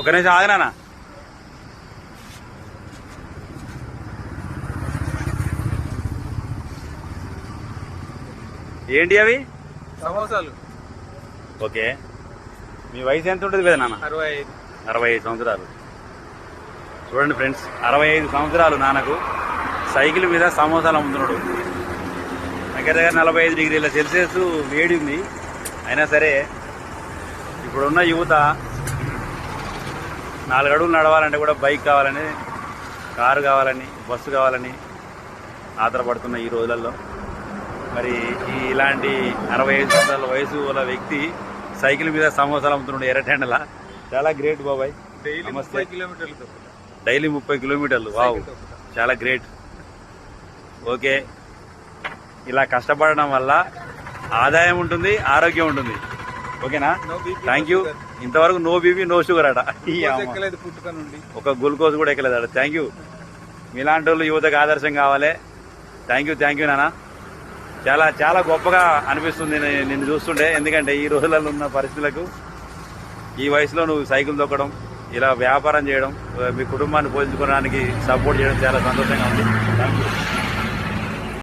ఒక నిమిషం ఆగనా ఏంటి అవి? సమోసాలు. ఓకే. మీ వయసు ఎంత ఉంటుంది కదా నాన్న? అరవై ఐదు అరవై ఐదు సంవత్సరాలు. చూడండి ఫ్రెండ్స్ అరవై ఐదు సంవత్సరాలు నాన్నకు సైకిల్ మీద సమోసాలు అమ్ముతున్నాడు దగ్గర దగ్గర నలభై ఐదు డిగ్రీల సెల్సియస్ వేడి ఉంది. అయినా సరే ఇప్పుడున్న యువత నాలుగు అడుగులు నడవాలంటే కూడా బైక్ కావాలని కారు కావాలని బస్సు కావాలని ఆధారపడుతున్న ఈ రోజులలో. మరి ఈ ఇలాంటి అరవై ఐదు సంవత్సరాల వయసు గల వ్యక్తి సైకిల్ మీద సమోసాలు అమ్ముతున్నాడు ఎర్రటెండల. చాలా గ్రేట్ బాబాయ్. డైలీ నమస్తే. ముప్పై కిలోమీటర్లు డైలీ ముప్పై కిలోమీటర్లు. వావ్. చాలా గ్రేట్. ఓకే. ఇలా కష్టపడడం వల్ల ఆదాయం ఉంటుంది ఆరోగ్యం ఉంటుంది. ఓకేనా? Thank you. ఇంతవరకు నో బీపీ నో షుగర్ అట ఒక గ్లూకోజ్ కూడా ఎక్కలేదు అట థ్యాంక్ యూ మీలాంటి వాళ్ళు యువతకు ఆదర్శం కావాలి. థ్యాంక్ యూ థ్యాంక్ యూ నాన్న. చాలా చాలా గొప్పగా అనిపిస్తుంది నిన్ను చూస్తుంటే. ఎందుకంటే ఈ రోజులలో ఉన్న పరిస్థితులకు ఈ వయసులో నువ్వు సైకిల్ తొక్కడం ఇలా వ్యాపారం చేయడం మీ కుటుంబాన్ని పోషించుకోవడానికి సపోర్ట్ చేయడం చాలా సంతోషంగా ఉంది. Thank you